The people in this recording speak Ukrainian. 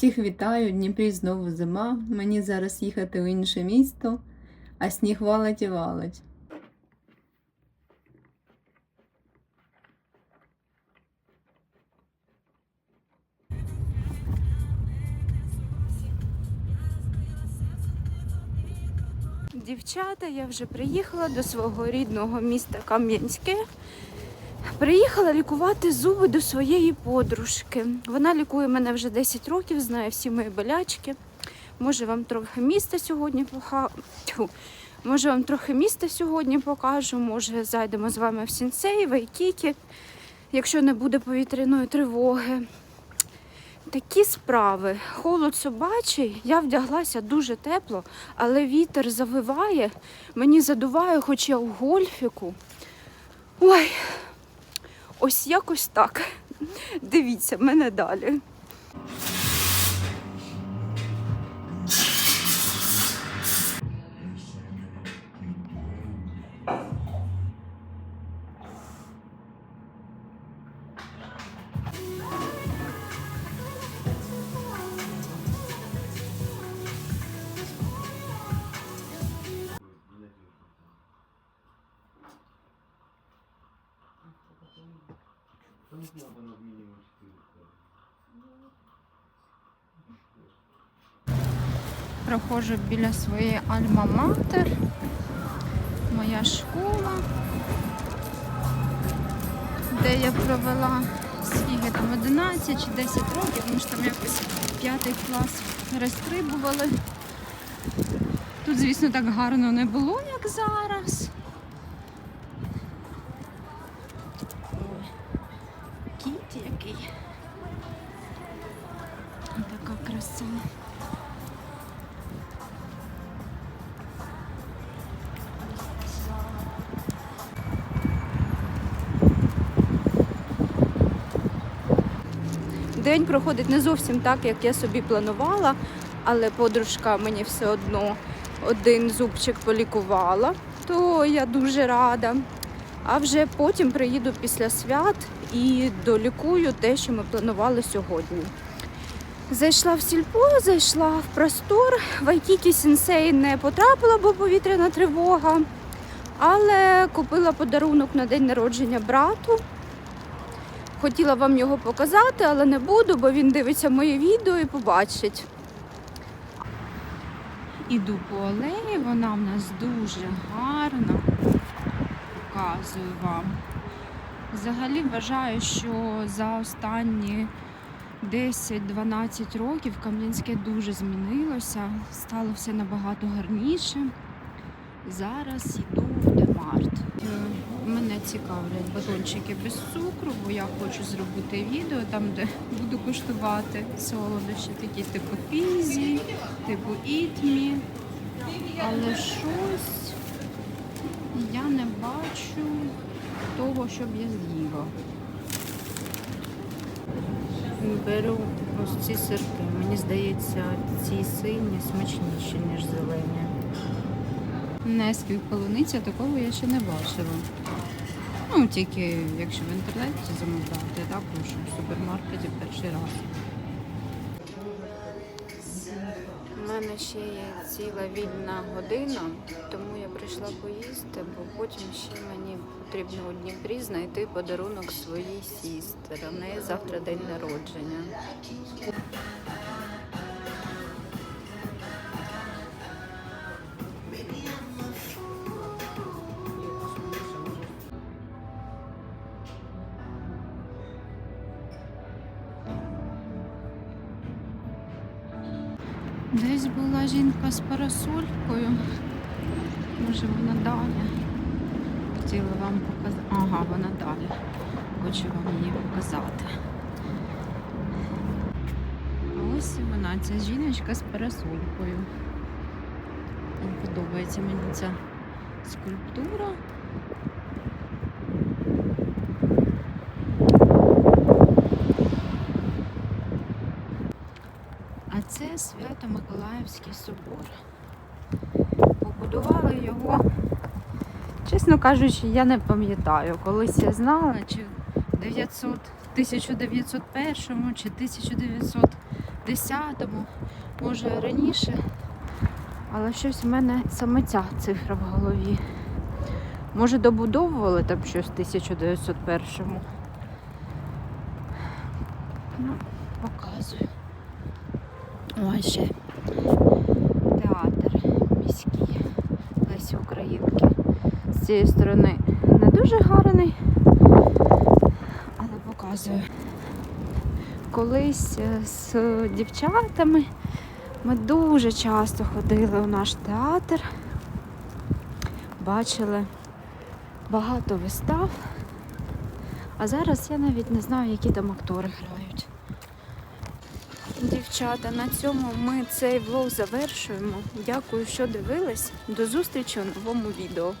Всіх вітаю, Дніпрі знову зима. Мені зараз їхати у інше місто, а сніг валить і валить. Дівчата, я вже приїхала до свого рідного міста Кам'янське. Приїхала лікувати зуби до своєї подружки. Вона лікує мене вже 10 років, знає всі мої болячки. Може, вам трохи міста сьогодні поха... Тьфу. Може, вам трохи міста сьогодні покажу. Може, зайдемо з вами в Сінсей, в Айкікі, якщо не буде повітряної тривоги. Такі справи. Холод собачий, я вдяглася дуже тепло, але вітер завиває, мені задуває, хоч я у гольфіку. Ой, ось якось так. Дивіться, мене далі. Проходжу біля своєї альма-матер. Моя школа, де я провела скільки там 11 чи 10 років, ми ж там якось п'ятий клас розстрибували. Тут, звісно, так гарно не було, як зараз. Краса. День проходить не зовсім так, як я собі планувала, але подружка мені все одно один зубчик полікувала, то я дуже рада. А вже потім приїду після свят і долікую те, що ми планували сьогодні. Зайшла в сільпо, зайшла в простор. В Айкікі Сінсей не потрапила, бо повітряна тривога. Але купила подарунок на день народження брату. Хотіла вам його показати, але не буду, бо він дивиться моє відео і побачить. Іду по алеї, вона в нас дуже гарна. Показую вам. Взагалі вважаю, що за останні 10-12 років Кам'янське дуже змінилося, стало все набагато гарніше. Зараз йду в Демарт. Е, Мене цікавлять батончики без цукру, бо я хочу зробити відео там, де буду куштувати солодощі, такі типу пізі, типу ітмі. Але щось я не бачу того, щоб я з'їла. Беру ось ці сирки. Мені здається, ці сині смачніші, ніж зелені. Несквік полуниця, такого я ще не бачила. Ну, тільки якщо в інтернеті замовляти, так, тому в супермаркеті перший раз. Мене ще є ціла вільна година, тому я прийшла поїсти, бо потім ще мені потрібно у Дніпрі знайти подарунок своїй сістри. В неї завтра день народження. Десь була жінка з парасолькою. Може вона далі. Хотіла вам показати. Ага, вона далі. Хочу вам її показати. А Ось вона, ця жіночка з парасолькою. Подобається мені ця скульптура. Це Свято-Миколаївський собор. Побудували його, чесно кажучи, я не пам'ятаю. Колись я знала, чи в 900, 1901 чи 10-му, може раніше. Але щось в мене саме ця цифра в голові. Може, добудовували там щось в 1901-му. Ну, показую. Ой, ще театр міський Лесі Українки. З цієї сторони не дуже гарний, але показую. Колись е, з дівчатами ми дуже часто ходили у наш театр, бачили багато вистав. А зараз я навіть не знаю, які там актори грають. Дівчата, на цьому ми цей влог завершуємо. Дякую, що дивились. До зустрічі у новому відео.